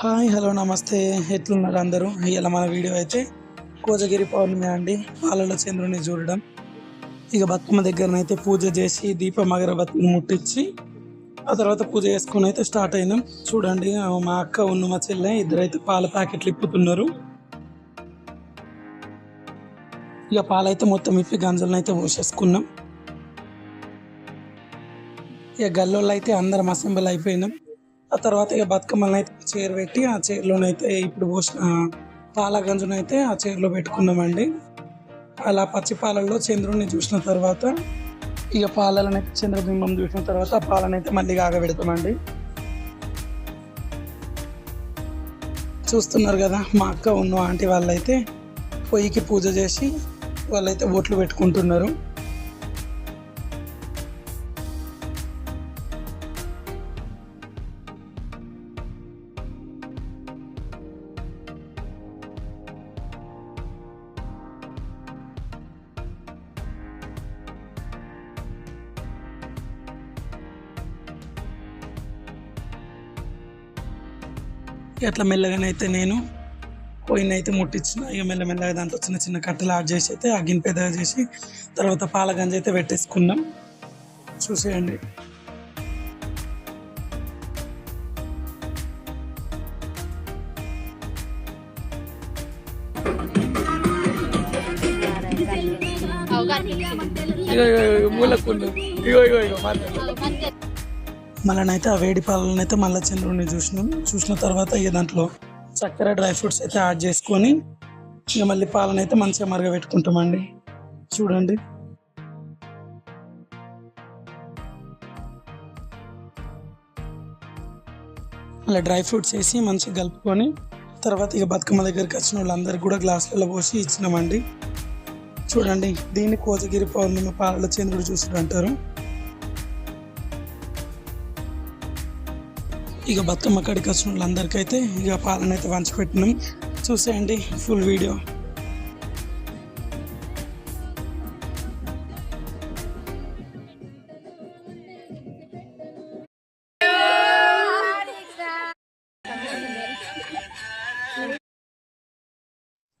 Hi hello నమస్తే. ఎట్లున్నారు అందరూ? ఇలా మన వీడియో అయితే కోజగిరి పౌర్ణమి అండి. పాలలో చంద్రుని చూడడం. ఇక బతుకమ్మ దగ్గరనైతే పూజ చేసి దీపం అగరబత్తిని ముట్టించి ఆ తర్వాత పూజ చేసుకుని అయితే స్టార్ట్ అయినాం. చూడండి మా అక్క ఉన్న మా చెల్లె ఇద్దరైతే పాల ప్యాకెట్లు ఇప్పుతున్నారు. ఇక పాలైతే మొత్తం ఇప్పి గంజలను అయితే పోసేసుకున్నాం. ఇక గల్లోళ్ళు అయితే అందరం అసెంబ్లీ అయిపోయినాం. ఆ తర్వాత ఇక బతుకమ్మలను అయితే చైర్ పెట్టి ఆ చైర్లోనైతే ఇప్పుడు పోసిన పాల గంజునైతే ఆ చైర్లో పెట్టుకున్నామండి. అలా పచ్చి పాలల్లో చంద్రుడిని చూసిన తర్వాత ఇక పాలనైతే చంద్రబింబం చూసిన తర్వాత ఆ పాలనైతే మళ్ళీ ఆగబెడతామండి. చూస్తున్నారు కదా మా అక్క ఉన్న ఆంటీ వాళ్ళైతే పొయ్యికి పూజ చేసి వాళ్ళైతే బొట్లు పెట్టుకుంటున్నారు. అట్లా మెల్లగానైతే నేను పొయ్యినైతే ముట్టించిన ఇక మెల్లమెల్లగా దాంట్లో చిన్న చిన్న కట్టెలు ఆడ్ చేసి అయితే ఆ పెద్దగా చేసి తర్వాత పాల గంజి అయితే పెట్టేసుకున్నాం. చూసేయండి. ఇగో ఇగో ఇగో మూలకుండు. ఇగో ఇగో ఇగో మళ్ళీ ఆ వేడి పాలను అయితే మళ్ళీ చంద్రుడిని చూసినాం. చూసిన తర్వాత ఇక దాంట్లో చక్కెర డ్రై ఫ్రూట్స్ అయితే యాడ్ చేసుకొని ఇక మళ్ళీ పాలను అయితే మంచిగా మరగబెట్టుకుంటామండి. చూడండి. అలా డ్రై ఫ్రూట్స్ వేసి మంచిగా కలుపుకొని తర్వాత ఇక బతుకమ్మ దగ్గరికి వచ్చిన వాళ్ళందరికీ కూడా గ్లాసులలో పోసి ఇచ్చినామండి. చూడండి దీన్ని కోజగిరి పౌర్ణమి పాలలో చంద్రుడు చూసుడు అంటారు. ఇక బతుకమ్మ కాడికి వచ్చిన వాళ్ళందరికీ అయితే ఇక పాలన అయితే పంచిపెట్టినాం. చూసేయండి ఫుల్ వీడియో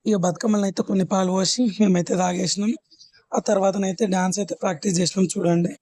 ఇక బతుకమ్మలను అయితే కొన్ని పాలు పోసి మేమైతే తాగేసినాం. ఆ తర్వాతనైతే డాన్స్ అయితే ప్రాక్టీస్ చేసినాం చూడండి.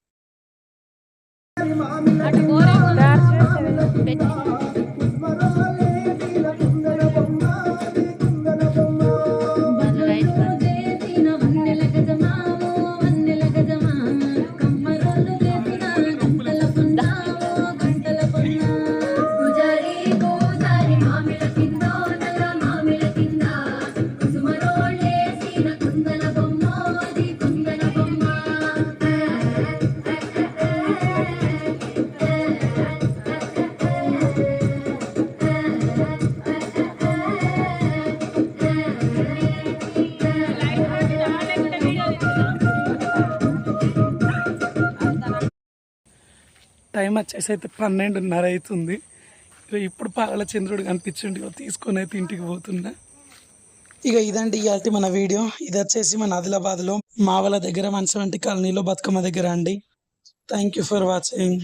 టైం వచ్చేసి అయితే పన్నెండున్నర అవుతుంది. ఇప్పుడు పాల చంద్రుడు కనిపించండి ఇగో తీసుకొని అయితే ఇంటికి పోతున్నా. ఇక ఇదండి ఇవాళ మన వీడియో. ఇది వచ్చేసి మన ఆదిలాబాద్లో మావల దగ్గర మంచి కాలనీలో బతుకమ్మ దగ్గర అండి. Thank you for watching